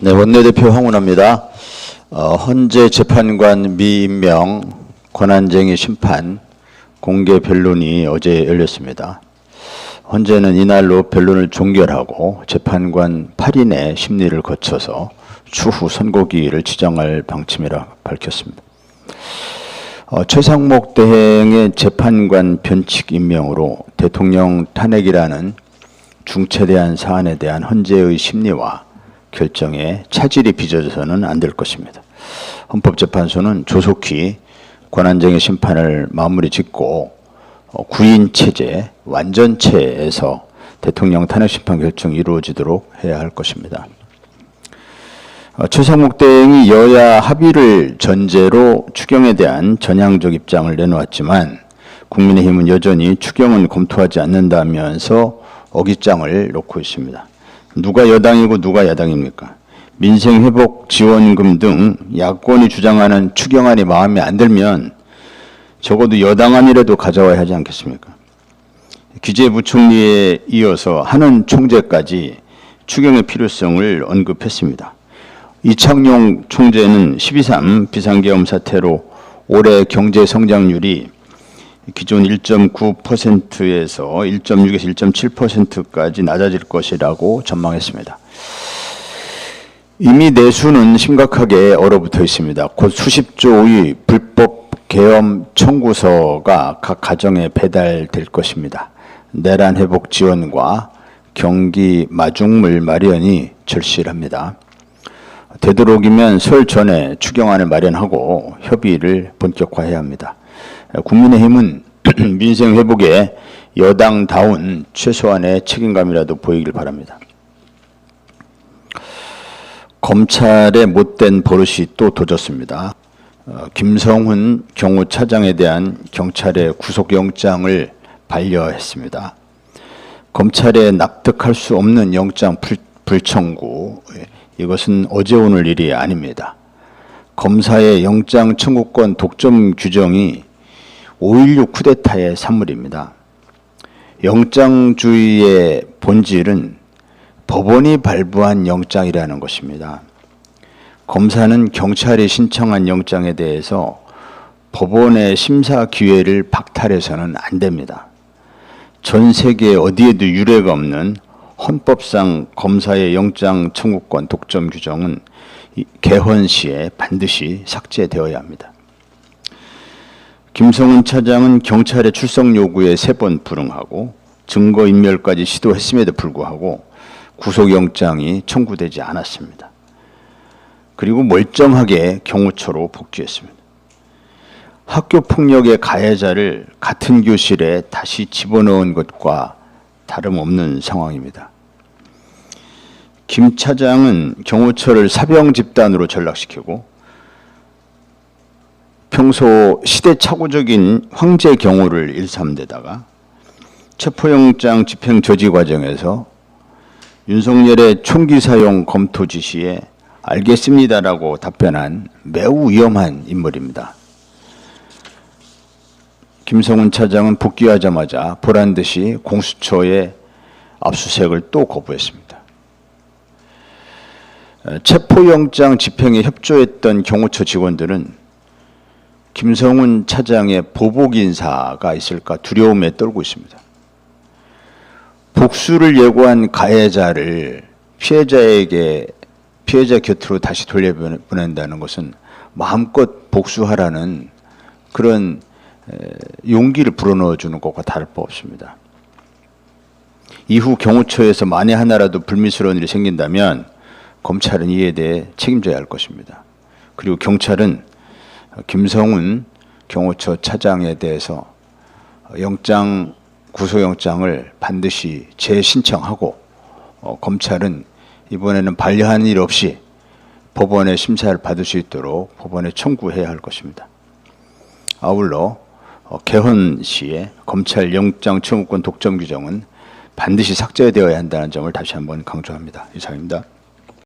네, 원내대표 황운호입니다. 어, 헌재 재판관 미임명 권한쟁의 심판 공개 변론이 어제 열렸습니다. 헌재는 이날로 변론을 종결하고 재판관 8인의 심리를 거쳐서 추후 선고기일을 지정할 방침이라 밝혔습니다. 어, 최상목 대행의 재판관 변칙 임명으로 대통령 탄핵이라는 중체대한 사안에 대한 헌재의 심리와 결정에 차질이 빚어져서는 안 될 것입니다. 헌법재판소는 조속히 권한쟁의 심판을 마무리 짓고 어, 구인 체제 완전체에서 대통령 탄핵 심판 결정이 이루어지도록 해야 할 것입니다. 어, 최상목 대행이 여야 합의를 전제로 추경에 대한 전향적 입장을 내놓았지만 국민의힘은 여전히 추경은 검토하지 않는다면서 어깃장을 놓고 있습니다. 누가 여당이고 누가 야당입니까? 민생회복 지원금 등 야권이 주장하는 추경안이 마음에 안 들면 적어도 여당안이라도 가져와야 하지 않겠습니까? 기재부총리에 이어서 하는 총재까지 추경의 필요성을 언급했습니다. 이창용 총재는 12.3 비상계엄 사태로 올해 경제 성장률이 기존 1.9%에서 1.6에서 1.7%까지 낮아질 것이라고 전망했습니다. 이미 내수는 심각하게 얼어붙어 있습니다. 곧 수십 조의 불법 계엄 청구서가 각 가정에 배달될 것입니다. 내란 회복 지원과 경기 마중물 마련이 절실합니다. 되도록이면 설 전에 추경안을 마련하고 협의를 본격화해야 합니다. 국민의힘은 민생 회복에 여당다운 최소한의 책임감이라도 보이길 바랍니다. 검찰의 못된 버릇이 또 도졌습니다. 어, 김성훈 경호차장에 대한 경찰의 구속영장을 반려했습니다. 검찰의 납득할 수 없는 영장 불, 불청구 이것은 어제 오늘 일이 아닙니다. 검사의 영장 청구권 독점 규정이 5.16 쿠데타의 산물입니다. 영장주의의 본질은 법원이 발부한 영장이라는 것입니다. 검사는 경찰이 신청한 영장에 대해서 법원의 심사 기회를 박탈해서는 안 됩니다. 전 세계 어디에도 유례가 없는 헌법상 검사의 영장 청구권 독점 규정은 개헌 시에 반드시 삭제되어야 합니다. 김성은 차장은 경찰의 출석 요구에 세 번 불응하고 증거 인멸까지 시도했음에도 불구하고 구속영장이 청구되지 않았습니다. 그리고 멀쩡하게 경호처로 복귀했습니다. 학교 폭력의 가해자를 같은 교실에 다시 집어넣은 것과 다름없는 상황입니다. 김 차장은 경호처를 사병 집단으로 전락시키고 평소 시대착오적인 황제 경호를 일삼대다가 체포영장 집행 저지 과정에서 윤석열의 총기 사용 검토 지시에 알겠습니다라고 답변한 매우 위험한 인물입니다. 김성훈 차장은 복귀하자마자 보란 듯이 공수처에 압수수색을 또 거부했습니다. 체포영장 집행에 협조했던 경호처 직원들은 김성훈 차장의 보복 인사가 있을까 두려움에 떨고 있습니다. 복수를 예고한 가해자를 피해자에게 피해자 곁으로 다시 돌려보낸다는 것은 마음껏 복수하라는 그런 용기를 불어넣어 주는 것과 다를 바 없습니다. 이후 경호처에서 만에 하나라도 불미스러운 일이 생긴다면 검찰은 이에 대해 책임져야 할 것입니다. 그리고 경찰은 김성훈 경호처 차장에 대해서 영장 구속영장을 반드시 재신청하고 어, 검찰은 이번에는 반려한 일 없이 법원의 심사를 받을 수 있도록 법원에 청구해야 할 것입니다. 아울러 어, 개헌 시에 검찰 영장 청구권 독점 규정은 반드시 삭제되어야 한다는 점을 다시 한번 강조합니다. 이상입니다.